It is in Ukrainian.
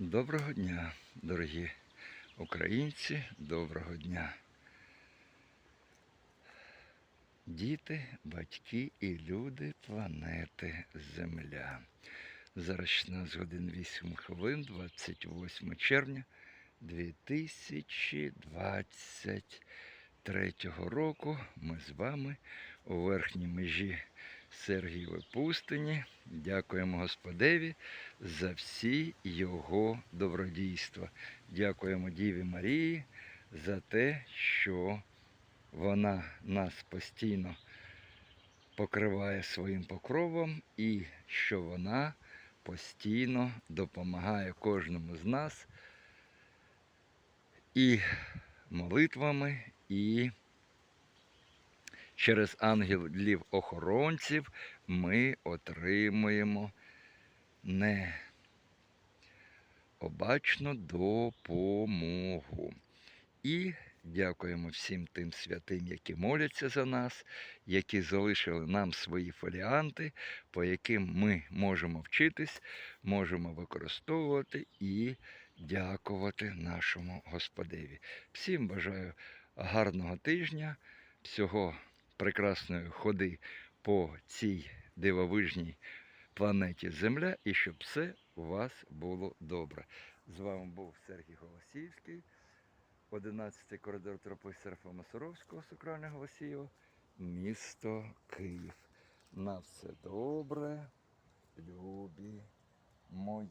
Доброго дня, дорогі українці, доброго дня. Діти, батьки і люди планети Земля. Зараз 16 годин 8 хвилин, 28 червня 2023 року. Ми з вами у верхній межі Сергієвої пустині. Дякуємо Господеві за всі його добродійства. Дякуємо Діві Марії за те, що вона нас постійно покриває своїм покровом і що вона постійно допомагає кожному з нас і молитвами, і через ангелів-охоронців ми отримуємо необачну допомогу. І дякуємо всім тим святим, які моляться за нас, які залишили нам свої фоліанти, по яким ми можемо вчитись, можемо використовувати і дякувати нашому Господеві. Всім бажаю гарного тижня, всього прекрасної ходи по цій дивовижній планеті Земля і щоб все у вас було добре. З вами був Сергій Голосіївський, 11-й коридор тропи Серафа Масоровського, Сокрального Голосіїва, місто Київ. На все добре, любі мої.